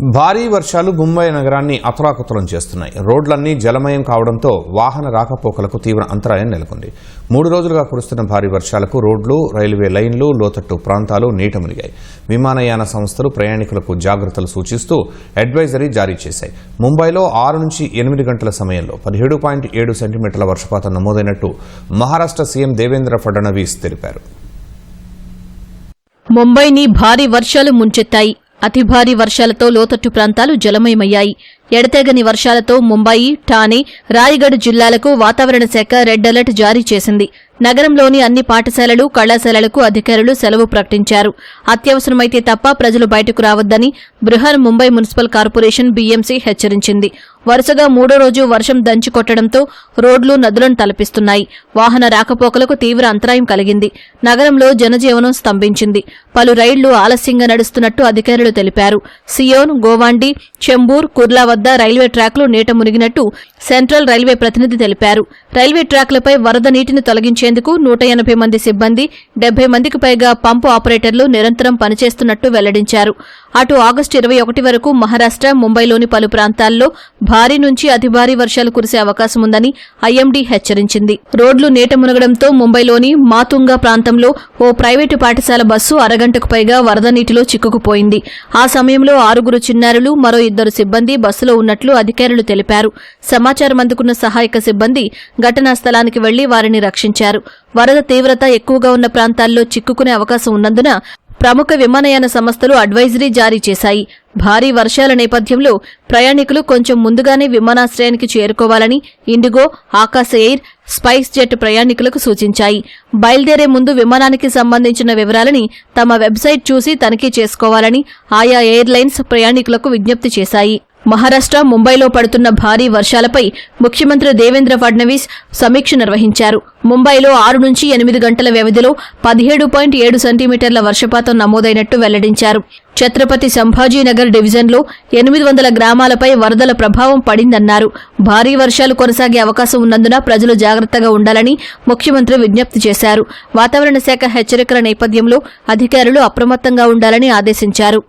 భారీ వర్షాలు ముంబై నగరాన్ని అతలాకుతలం చేస్తున్నాయి. రోడ్లన్నీ జలమయం కావడంతో వాహన రాకపోకలకు తీవ్ర అంతరాయం నెలకొంది. మూడు రోజులుగా కురుస్తున్న భారీ వర్షాలకు రోడ్లు రైల్వే లైన్లు లోతట్టు ప్రాంతాలు నీట మునిగాయి. విమానయాన సంస్థలు ప్రయాణికులకు జాగ్రత్తలు సూచిస్తూ అడ్వైజరీ జారీ చేశాయి. ముంబైలో ఆరు నుంచి ఎనిమిది గంటల సమయంలో పదిహేడు పాయింట్ ఏడు సెంటీమీటర్ల వర్షపాతం నమోదైనట్టు మహారాష్ట్ర సీఎం దేవేంద్ర ఫడ్నవీస్ తెలిపారు. ముంబైని భారీ వర్షాలు ముంచెత్తాయి. అతి భారీ వర్షాలతో లోతట్టు ప్రాంతాలు జలమయమయ్యాయి. ఎడతెగని వర్షాలతో ముంబయి ఠానే రాయగఢ్ జిల్లాలకు వాతావరణ శాఖ రెడ్ అలర్ట్ జారీ చేసింది. నగరంలోని అన్ని పాఠశాలలు కళాశాలలకు అధికారులు సెలవు ప్రకటించారు. అత్యవసరమైతే తప్ప ప్రజలు బయటకు రావద్దని Brihan Mumbai municipal corporation BMC హెచ్చరించింది. వరుసగా మూడో రోజు వర్షం దంచికొట్టడంతో రోడ్లు నదులను తలపిస్తున్నాయి. వాహన రాకపోకలకు తీవ్ర అంతరాయం కలిగింది. నగరంలో జనజీవనం స్తంభించింది. పలు రైళ్ళు ఆలస్యంగా నడుస్తున్నట్టు అధికారులు తెలిపారు. సియోన్ గోవాండి చెంబూర్ కుర్లా వద్ద రైల్వే ట్రాక్లు నీట మునిగినట్టు సెంట్రల్ రైల్వే ప్రతినిధి తెలిపారు. రైల్వే ట్రాక్లపై వరద నీటిని తొలగించేందుకు నూట ఎనభై మంది సిబ్బంది డెబ్బై మందికి పైగా పంపు ఆపరేటర్లు నిరంతరం పనిచేస్తున్నట్టు వెల్లడించారు. అటు ఆగస్టు ఇరవై ఒకటి వరకు మహారాష్ట్ర ముంబైలోని పలు ప్రాంతాల్లో భారీ నుంచి అతి భారీ వర్షాలు కురిసే అవకాశం ఉందని ఐఎండీ హెచ్చరించింది. రోడ్లు నీట మునగడంతో ముంబైలోని మాతుంగా ప్రాంతంలో ఓ ప్రైవేటు పాఠశాల బస్సు అరగంటకు పైగా వరద నీటిలో చిక్కుకుపోయింది. ఆ సమయంలో ఆరుగురు చిన్నారులు మరో ఇద్దరు సిబ్బంది బస్సులో ఉన్నట్లు అధికారులు తెలిపారు. సమాచారం అందుకున్న సహాయక సిబ్బంది ఘటనా స్థలానికి వెళ్ళి వారిని రక్షించారు. వరద తీవ్రత ఎక్కువగా ఉన్న ప్రాంతాల్లో చిక్కుకునే అవకాశం ఉన్నందున ప్రముఖ విమానయాన సంస్థలు అడ్వైజరీ జారీ చేశాయి. భారీ వర్షాల నేపథ్యంలో ప్రయాణికులు కొంచెం ముందుగానే విమానాశ్రయానికి చేరుకోవాలని ఇండిగో ఆకాశ ఎయిర్ స్పైస్ జెట్ ప్రయాణికులకు సూచించాయి. బయలుదేరే ముందు విమానానికి సంబంధించిన వివరాలని తమ వెబ్సైట్ చూసి తనిఖీ చేసుకోవాలని ఆయా ఎయిర్లైన్స్ ప్రయాణికులకు విజ్ఞప్తి చేశాయి. మహారాష్ట్ర ముంబైలో పడుతున్న భారీ వర్షాలపై ముఖ్యమంత్రి దేవేంద్ర ఫడ్నవీస్ సమీక్ష నిర్వహించారు. ముంబైలో ఆరు నుంచి ఎనిమిది గంటల వ్యవధిలో పదిహేడు పాయింట్ ఏడు సెంటీమీటర్ల వర్షపాతం నమోదైనట్టు వెల్లడించారు. ఛత్రపతి సంభాజీనగర్ డివిజన్లో ఎనిమిది వందల గ్రామాలపై వరదల ప్రభావం పడిందన్నారు. భారీ వర్షాలు కొనసాగే అవకాశం ఉన్నందున ప్రజలు జాగ్రత్తగా ఉండాలని ముఖ్యమంత్రి విజ్ఞప్తి చేశారు. వాతావరణ శాఖ హెచ్చరికల నేపథ్యంలో అధికారులు అప్రమత్తంగా ఉండాలని ఆదేశించారు.